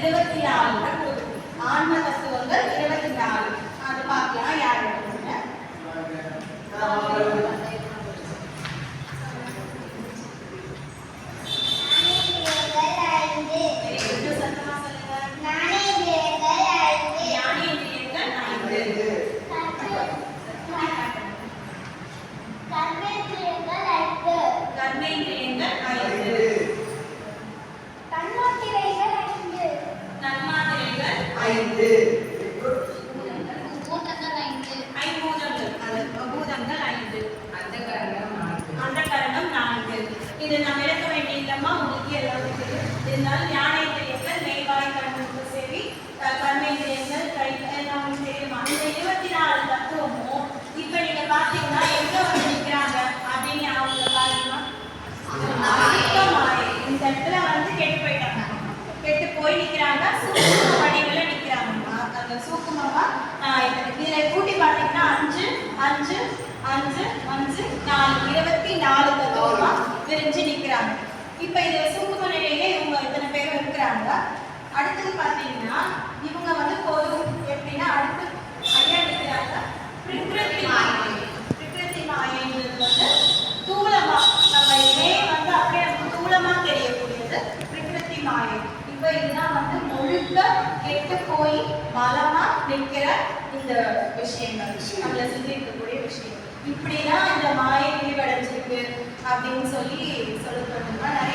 இருபத்தி நாலு ஆன்ம ஐந்து. இது நாம் விளக்க வேண்டியதில்லமா உங்களுக்கு எல்லாமே தெரியும் இருந்தாலும் ஞானேந்திரியங்கள் மெய்வாய் கண்ணுக்கு சரி க- கர்மேந்திரியங்கள் கை எல்லாம் தெரியுமா இந்த இருபத்தி நாலு தத்துவமும் இப்ப நீங்க பாத்தீங்கன்னா எங்க வந்து நிக்கிறாங்க அப்படின்னு அவங்க பாருங்க இந்த இடத்துல வந்து கெட்டு போயிட்டாங்க கெட்டு போய் நிக்கிறாங்க சூக்கும வடிவில் நிக்கிறாங்க அந்த சூக்குமமா ஆஹ் கூட்டி பார்த்தீங்கன்னா அஞ்சு அஞ்சு அஞ்சு அஞ்சு நாலு இருபத்தி நாலு தத்துவமா விரிஞ்சு நிற்கிறாங்க. இப்போ இது சூக்கும நிலையிலே இவங்க இத்தனை பேரும் இருக்கிறாங்க. அடுத்தது பார்த்தீங்கன்னா இவங்க வந்து பொது எப்படின்னா அடுத்து ஐயா நிற்கிறாங்க. பிரகிருதி மாயை பிரகிருதி மாயைன்றது வந்து தூளமா நம்ம இதே வந்து அப்படியே நமக்கு தூளமா தெரியக்கூடியது பிரகிருதி மாயை. இப்போ இதுதான் வந்து கெட்டு போய் மலமா நிற்கிற இந்த விஷயங்கள் நம்மள சுத்தி இருக்கக்கூடிய விஷயம் இப்படிதான் இந்த மாயை விரிவடைஞ்சிருக்கு அப்படின்னு சொல்லி சொல்லப்படுறோம்னா நிறைய